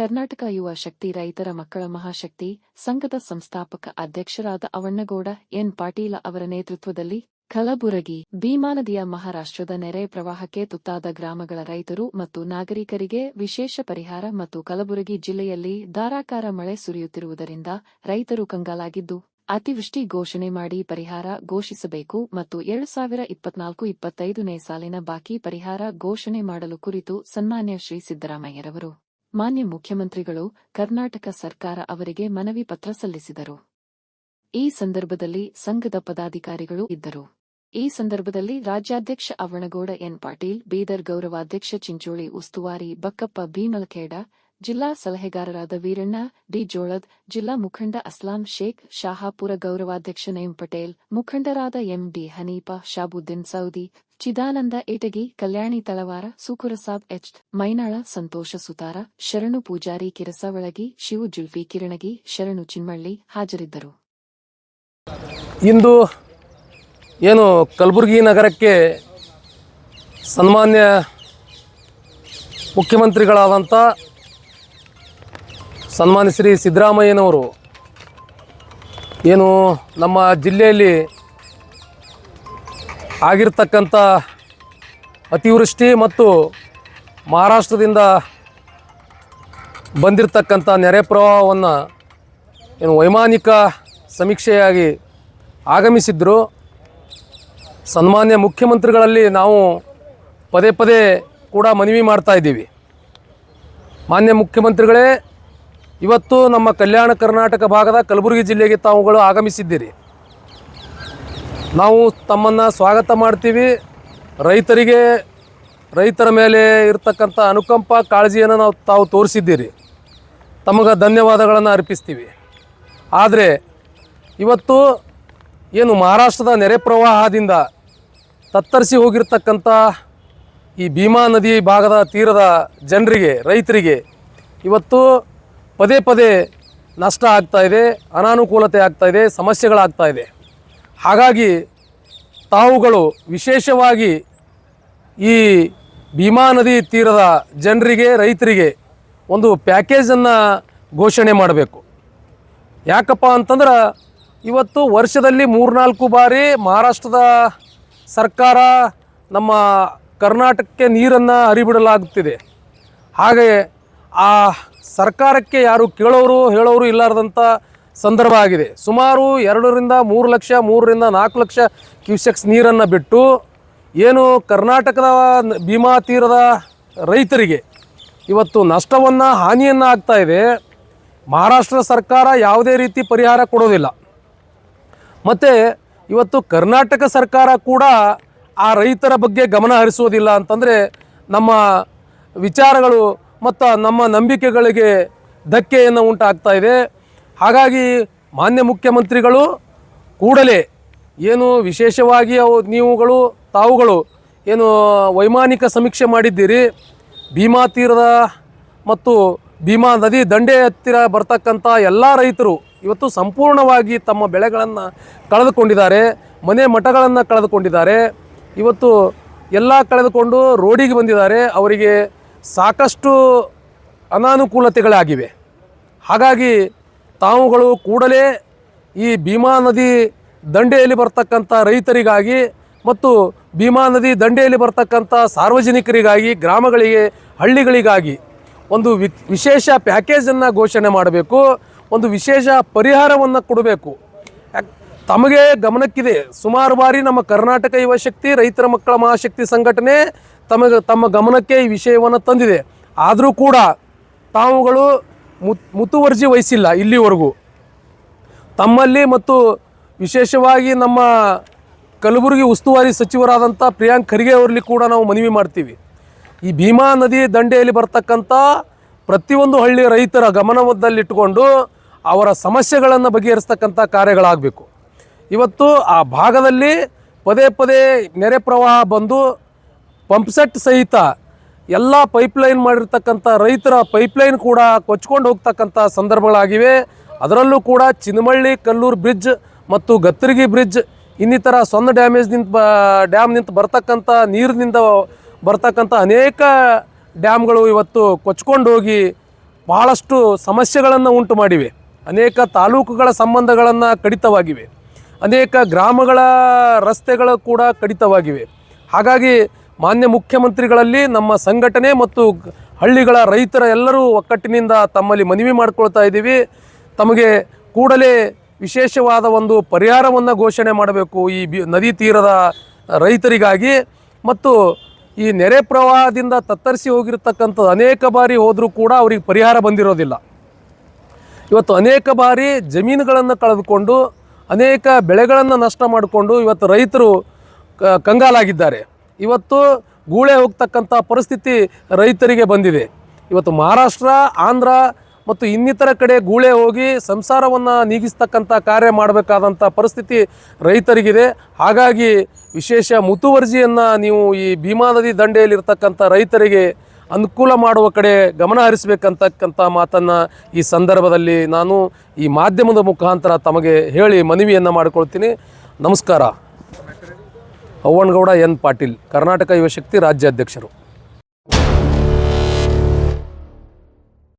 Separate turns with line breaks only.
ಕರ್ನಾಟಕ ಯುವ ಶಕ್ತಿ ರೈತರ ಮಕ್ಕಳ ಮಹಾಶಕ್ತಿ ಸಂಘದ ಸಂಸ್ಥಾಪಕ ಅಧ್ಯಕ್ಷರಾದ ಅವಣ್ಣಗೌಡ ಎನ್. ಪಾಟೀಲ ಅವರ ನೇತೃತ್ವದಲ್ಲಿ ಕಲಬುರಗಿ, ಭೀಮಾನದಿಯ ಮಹಾರಾಷ್ಟ್ರದ ನೆರೆ ಪ್ರವಾಹಕ್ಕೆ ತುತ್ತಾದ ಗ್ರಾಮಗಳ ರೈತರು ಮತ್ತು ನಾಗರಿಕರಿಗೆ ವಿಶೇಷ ಪರಿಹಾರ ಮತ್ತು ಕಲಬುರಗಿ ಜಿಲ್ಲೆಯಲ್ಲಿ ಧಾರಾಕಾರ ಮಳೆ ಸುರಿಯುತ್ತಿರುವುದರಿಂದ ರೈತರು ಕಂಗಾಲಾಗಿದ್ದು, ಅತಿವೃಷ್ಟಿ ಘೋಷಣೆ ಮಾಡಿ ಪರಿಹಾರ ಘೋಷಿಸಬೇಕು ಮತ್ತು ಎರಡು ಸಾವಿರ ಇಪ್ಪತ್ನಾಲ್ಕು ಇಪ್ಪತ್ತೈದನೇ ಸಾಲಿನ ಬಾಕಿ ಪರಿಹಾರ ಘೋಷಣೆ ಮಾಡಲು ಕುರಿತು ಸನ್ಮಾನ್ಯ ಶ್ರೀ ಸಿದ್ದರಾಮಯ್ಯರವರು ಮಾನ್ಯ ಮುಖ್ಯಮಂತ್ರಿಗಳು, ಕರ್ನಾಟಕ ಸರ್ಕಾರ ಅವರಿಗೆ ಮನವಿ ಪತ್ರ ಸಲ್ಲಿಸಿದರು. ಈ ಸಂದರ್ಭದಲ್ಲಿ ಸಂಘದ ಪದಾಧಿಕಾರಿಗಳು ಇದ್ದರು. ಈ ಸಂದರ್ಭದಲ್ಲಿ ರಾಜ್ಯಾಧ್ಯಕ್ಷ ಅವಣಗೌಡ ಎನ್ ಪಾಟೀಲ್, ಬೀದರ್ ಗೌರವಾಧ್ಯಕ್ಷ ಚಿಂಚೋಳಿ ಉಸ್ತುವಾರಿ ಬಕ್ಕಪ್ಪ ಭೀಮಲಖೇಡ ಜಿಲ್ಲಾ ಸಲಹೆಗಾರರಾದ ವೀರಣ್ಣ ಡಿ ಜೋಳದ್ ಜಿಲ್ಲಾ ಮುಖಂಡ ಅಸ್ಲಾಂ ಶೇಖ್ ಶಾಹಾಪುರ ಗೌರವಾಧ್ಯಕ್ಷ ನಯಂ ಪಟೇಲ್, ಮುಖಂಡರಾದ ಎಂಡಿ ಹನೀಫಾ, ಶಾಬುದ್ದೀನ್ ಸೌದಿ, ಚಿದಾನಂದ ಏಟಗಿ, ಕಲ್ಯಾಣಿ ತಳವಾರ, ಸುಕುರಸಾಬ್ ಎಚ್, ಮೈನಾಳ ಸಂತೋಷ ಸುತಾರ, ಶರಣು ಪೂಜಾರಿ ಕಿರಸವಳಗಿ, ಶಿವು ಜುಲ್ಫಿ ಕಿರಣಗಿ, ಶರಣು ಚಿನ್ಮಳ್ಳಿ ಹಾಜರಿದ್ದರು.
ಇಂದು ಏನು ಕಲಬುರಗಿ ನಗರಕ್ಕೆ ಸನ್ಮಾನ್ಯ ಮುಖ್ಯಮಂತ್ರಿಗಳಾದಂಥ ಸನ್ಮಾನ್ಯ ಶ್ರೀ ಸಿದ್ದರಾಮಯ್ಯನವರು. ಏನು ನಮ್ಮ ಜಿಲ್ಲೆಯಲ್ಲಿ ಆಗಿರ್ತಕ್ಕಂಥ ಅತಿವೃಷ್ಟಿ ಮತ್ತು ಮಹಾರಾಷ್ಟ್ರದಿಂದ ಬಂದಿರತಕ್ಕಂಥ ನೆರೆ ಪ್ರವಾಹವನ್ನು ಏನು ವೈಮಾನಿಕ ಸಮೀಕ್ಷೆಯಾಗಿ ಆಗಮಿಸಿದ್ದರು ಸನ್ಮಾನ್ಯ ಮುಖ್ಯಮಂತ್ರಿಗಳಲ್ಲಿ ನಾವು ಪದೇ ಪದೇ ಕೂಡ ಮನವಿ ಮಾಡ್ತಾ ಇದ್ದೀವಿ. ಮಾನ್ಯ ಮುಖ್ಯಮಂತ್ರಿಗಳೇ ಇವತ್ತು ನಮ್ಮ ಕಲ್ಯಾಣ ಕರ್ನಾಟಕ ಭಾಗದ ಕಲಬುರಗಿ ಜಿಲ್ಲೆಗೆ ತಾವುಗಳು ಆಗಮಿಸಿದ್ದೀರಿ. ನಾವು ತಮ್ಮನ್ನು ಸ್ವಾಗತ ಮಾಡ್ತೀವಿ. ರೈತರಿಗೆ, ರೈತರ ಮೇಲೆ ಇರತಕ್ಕಂಥ ಅನುಕಂಪ, ಕಾಳಜಿಯನ್ನು ನಾವು ತಾವು ತೋರಿಸಿದ್ದೀರಿ. ತಮಗೆ ಧನ್ಯವಾದಗಳನ್ನು ಅರ್ಪಿಸ್ತೀವಿ. ಆದರೆ ಇವತ್ತು ಏನು ಮಹಾರಾಷ್ಟ್ರದ ನೆರೆ ಪ್ರವಾಹದಿಂದ ತತ್ತರಿಸಿ ಹೋಗಿರ್ತಕ್ಕಂಥ ಈ ಭೀಮಾ ನದಿ ಭಾಗದ ತೀರದ ಜನರಿಗೆ, ರೈತರಿಗೆ ಇವತ್ತು ಪದೇ ಪದೇ ನಷ್ಟ ಆಗ್ತಾ ಇದೆ, ಅನಾನುಕೂಲತೆ ಆಗ್ತಾ ಇದೆ, ಸಮಸ್ಯೆಗಳಾಗ್ತಾ ಇದೆ. ಹಾಗಾಗಿ ತಾವುಗಳು ವಿಶೇಷವಾಗಿ ಈ ಭೀಮಾ ನದಿ ತೀರದ ಜನರಿಗೆ, ರೈತರಿಗೆ ಒಂದು ಪ್ಯಾಕೇಜನ್ನು ಘೋಷಣೆ ಮಾಡಬೇಕು. ಯಾಕಪ್ಪ ಅಂತಂದ್ರೆ ಇವತ್ತು ವರ್ಷದಲ್ಲಿ ಮೂರ್ನಾಲ್ಕು ಬಾರಿ ಮಹಾರಾಷ್ಟ್ರದ ಸರ್ಕಾರ ನಮ್ಮ ಕರ್ನಾಟಕಕ್ಕೆ ನೀರನ್ನು ಹರಿಬಿಡಲಾಗುತ್ತಿದೆ. ಹಾಗೆ ಆ ಸರ್ಕಾರಕ್ಕೆ ಯಾರು ಕೇಳೋರು ಹೇಳೋರು ಇಲ್ಲಾರ್ದಂಥ ಸಂದರ್ಭ ಆಗಿದೆ. ಸುಮಾರು ಎರಡರಿಂದ ಮೂರು ಲಕ್ಷ, ಮೂರರಿಂದ ನಾಲ್ಕು ಲಕ್ಷ ಕ್ಯೂಸೆಕ್ಸ್ ನೀರನ್ನು ಬಿಟ್ಟು ಏನು ಕರ್ನಾಟಕದ ಭೀಮಾ ತೀರದ ರೈತರಿಗೆ ಇವತ್ತು ನಷ್ಟವನ್ನು, ಹಾನಿಯನ್ನು ಆಗ್ತಾ ಇದೆ. ಮಹಾರಾಷ್ಟ್ರ ಸರ್ಕಾರ ಯಾವುದೇ ರೀತಿ ಪರಿಹಾರ ಕೊಡೋದಿಲ್ಲ. ಮತ್ತು ಇವತ್ತು ಕರ್ನಾಟಕ ಸರ್ಕಾರ ಕೂಡ ಆ ರೈತರ ಬಗ್ಗೆ ಗಮನ ಹರಿಸೋದಿಲ್ಲ ಅಂತಂದರೆ ನಮ್ಮ ವಿಚಾರಗಳು ಮತ್ತು ನಮ್ಮ ನಂಬಿಕೆಗಳಿಗೆ ಧಕ್ಕೆಯನ್ನು ಉಂಟಾಗ್ತಾ ಇದೆ. ಹಾಗಾಗಿ ಮಾನ್ಯ ಮುಖ್ಯಮಂತ್ರಿಗಳು ಕೂಡಲೇ ಏನು ವಿಶೇಷವಾಗಿ ಅವು ನೀವುಗಳು, ತಾವುಗಳು ಏನು ವೈಮಾನಿಕ ಸಮೀಕ್ಷೆ ಮಾಡಿದ್ದೀರಿ. ಭೀಮಾ ತೀರದ ಮತ್ತು ಭೀಮಾ ನದಿ ದಂಡೆ ಹತ್ತಿರ ಬರ್ತಕ್ಕಂಥ ಎಲ್ಲ ರೈತರು ಇವತ್ತು ಸಂಪೂರ್ಣವಾಗಿ ತಮ್ಮ ಬೆಳೆಗಳನ್ನು ಕಳೆದುಕೊಂಡಿದ್ದಾರೆ, ಮನೆ ಮಠಗಳನ್ನು ಕಳೆದುಕೊಂಡಿದ್ದಾರೆ. ಇವತ್ತು ಎಲ್ಲ ಕಳೆದುಕೊಂಡು ರೋಡಿಗೆ ಬಂದಿದ್ದಾರೆ. ಅವರಿಗೆ ಸಾಕಷ್ಟು ಅನಾನುಕೂಲತೆಗಳಾಗಿವೆ. ಹಾಗಾಗಿ ತಾವುಗಳು ಕೂಡಲೇ ಈ ಭೀಮಾ ನದಿ ದಂಡೆಯಲ್ಲಿ ಬರ್ತಕ್ಕಂಥ ರೈತರಿಗಾಗಿ ಮತ್ತು ಭೀಮಾ ನದಿ ದಂಡೆಯಲ್ಲಿ ಬರ್ತಕ್ಕಂಥ ಸಾರ್ವಜನಿಕರಿಗಾಗಿ, ಗ್ರಾಮಗಳಿಗೆ, ಹಳ್ಳಿಗಳಿಗಾಗಿ ಒಂದು ವಿ ವಿಶೇಷ ಪ್ಯಾಕೇಜನ್ನು ಘೋಷಣೆ ಮಾಡಬೇಕು. ಒಂದು ವಿಶೇಷ ಪರಿಹಾರವನ್ನು ಕೊಡಬೇಕು. ತಮಗೆ ಗಮನಕ್ಕಿದೆ. ಸುಮಾರು ಬಾರಿ ನಮ್ಮ ಕರ್ನಾಟಕ ಯುವಶಕ್ತಿ, ರೈತರ ಮಕ್ಕಳ ಮಹಾಶಕ್ತಿ ಸಂಘಟನೆ ತಮಗೆ ತಮ್ಮ ಗಮನಕ್ಕೆ ಈ ವಿಷಯವನ್ನು ತಂದಿದೆ. ಆದರೂ ಕೂಡ ತಾವುಗಳು ಮುತ್ ಮುತುವರ್ಜಿ ವಹಿಸಿಲ್ಲ ಇಲ್ಲಿವರೆಗೂ. ತಮ್ಮಲ್ಲಿ ಮತ್ತು ವಿಶೇಷವಾಗಿ ನಮ್ಮ ಕಲಬುರಗಿ ಉಸ್ತುವಾರಿ ಸಚಿವರಾದಂಥ ಪ್ರಿಯಾಂಕ್ ಖರ್ಗೆ ಅವರಲ್ಲಿ ಕೂಡ ನಾವು ಮನವಿ ಮಾಡ್ತೀವಿ. ಈ ಭೀಮಾ ನದಿ ದಂಡೆಯಲ್ಲಿ ಬರ್ತಕ್ಕಂಥ ಪ್ರತಿಯೊಂದು ಹಳ್ಳಿ ರೈತರ ಗಮನದಲ್ಲಿಟ್ಟುಕೊಂಡು ಅವರ ಸಮಸ್ಯೆಗಳನ್ನು ಬಗೆಹರಿಸ್ತಕ್ಕಂಥ ಕಾರ್ಯಗಳಾಗಬೇಕು. ಇವತ್ತು ಆ ಭಾಗದಲ್ಲಿ ಪದೇ ಪದೇ ನೆರೆ ಪ್ರವಾಹ ಬಂದು ಪಂಪ್ಸೆಟ್ ಸಹಿತ ಎಲ್ಲ ಪೈಪ್ಲೈನ್ ಮಾಡಿರ್ತಕ್ಕಂಥ ರೈತರ ಪೈಪ್ಲೈನ್ ಕೂಡ ಕೊಚ್ಕೊಂಡು ಹೋಗ್ತಕ್ಕಂಥ ಸಂದರ್ಭಗಳಾಗಿವೆ. ಅದರಲ್ಲೂ ಕೂಡ ಚಿನಮಳ್ಳಿ, ಕಲ್ಲೂರು ಬ್ರಿಡ್ಜ್ ಮತ್ತು ಗತ್ತರಿಗಿ ಬ್ರಿಡ್ಜ್ ಇನ್ನಿತರ ಸೊನ್ನ ಡ್ಯಾಮೇಜ್ನಿಂದ ಡ್ಯಾಮ್ ಡ್ಯಾಮ್ನಿಂದ ಬರ್ತಕ್ಕಂಥ, ನೀರಿನಿಂದ ಬರ್ತಕ್ಕಂಥ ಅನೇಕ ಡ್ಯಾಮ್ಗಳು ಇವತ್ತು ಕೊಚ್ಕೊಂಡು ಹೋಗಿ ಬಹಳಷ್ಟು ಸಮಸ್ಯೆಗಳನ್ನು ಉಂಟು ಮಾಡಿವೆ. ಅನೇಕ ತಾಲೂಕುಗಳ ಸಂಬಂಧಗಳನ್ನು ಕಡಿತವಾಗಿವೆ. ಅನೇಕ ಗ್ರಾಮಗಳ ರಸ್ತೆಗಳು ಕೂಡ ಕಡಿತವಾಗಿವೆ. ಹಾಗಾಗಿ ಮಾನ್ಯ ಮುಖ್ಯಮಂತ್ರಿಗಳಲ್ಲಿ ನಮ್ಮ ಸಂಘಟನೆ ಮತ್ತು ಹಳ್ಳಿಗಳ ರೈತರ ಎಲ್ಲರೂ ಒಕ್ಕಟ್ಟಿನಿಂದ ತಮ್ಮಲ್ಲಿ ಮನವಿ ಮಾಡಿಕೊಳ್ತಾ ಇದ್ದೀವಿ. ತಮಗೆ ಕೂಡಲೇ ವಿಶೇಷವಾದ ಒಂದು ಪರಿಹಾರವನ್ನು ಘೋಷಣೆ ಮಾಡಬೇಕು ಈ ಬಿ ನದಿ ತೀರದ ರೈತರಿಗಾಗಿ. ಮತ್ತು ಈ ನೆರೆ ಪ್ರವಾಹದಿಂದ ತತ್ತರಿಸಿ ಹೋಗಿರ್ತಕ್ಕಂಥದ್ದು ಅನೇಕ ಬಾರಿ ಹೋದರೂ ಕೂಡ ಅವರಿಗೆ ಪರಿಹಾರ ಬಂದಿರೋದಿಲ್ಲ. ಇವತ್ತು ಅನೇಕ ಬಾರಿ ಜಮೀನುಗಳನ್ನು ಕಳೆದುಕೊಂಡು ಅನೇಕ ಬೆಳೆಗಳನ್ನು ನಷ್ಟ ಮಾಡಿಕೊಂಡು ಇವತ್ತು ರೈತರು ಕಂಗಾಲಾಗಿದ್ದಾರೆ. ಇವತ್ತು ಗೂಳೆ ಹೋಗ್ತಕ್ಕಂಥ ಪರಿಸ್ಥಿತಿ ರೈತರಿಗೆ ಬಂದಿದೆ. ಇವತ್ತು ಮಹಾರಾಷ್ಟ್ರ, ಆಂಧ್ರ ಮತ್ತು ಇನ್ನಿತರ ಕಡೆ ಗೂಳೆ ಹೋಗಿ ಸಂಸಾರವನ್ನು ನೀಗಿಸ್ತಕ್ಕಂಥ ಕಾರ್ಯ ಮಾಡಬೇಕಾದಂಥ ಪರಿಸ್ಥಿತಿ ರೈತರಿಗಿದೆ. ಹಾಗಾಗಿ ವಿಶೇಷ ಮುತುವರ್ಜಿಯನ್ನು ನೀವು ಈ ಭೀಮಾ ನದಿ ದಂಡೆಯಲ್ಲಿರ್ತಕ್ಕಂಥ ರೈತರಿಗೆ ಅನುಕೂಲ ಮಾಡುವ ಕಡೆ ಗಮನ ಹರಿಸಬೇಕಂತಕ್ಕಂಥ ಮಾತನ್ನು ಈ ಸಂದರ್ಭದಲ್ಲಿ ನಾನು ಈ ಮಾಧ್ಯಮದ ಮುಖಾಂತರ ತಮಗೆ ಹೇಳಿ ಮನವಿಯನ್ನು ಮಾಡಿಕೊಳ್ತೀನಿ. ನಮಸ್ಕಾರ. ಅವ್ವನಗೌಡ ಎನ್ ಪಾಟೀಲ್, ಕರ್ನಾಟಕ ಯುವಶಕ್ತಿ ರಾಜ್ಯಾಧ್ಯಕ್ಷರು.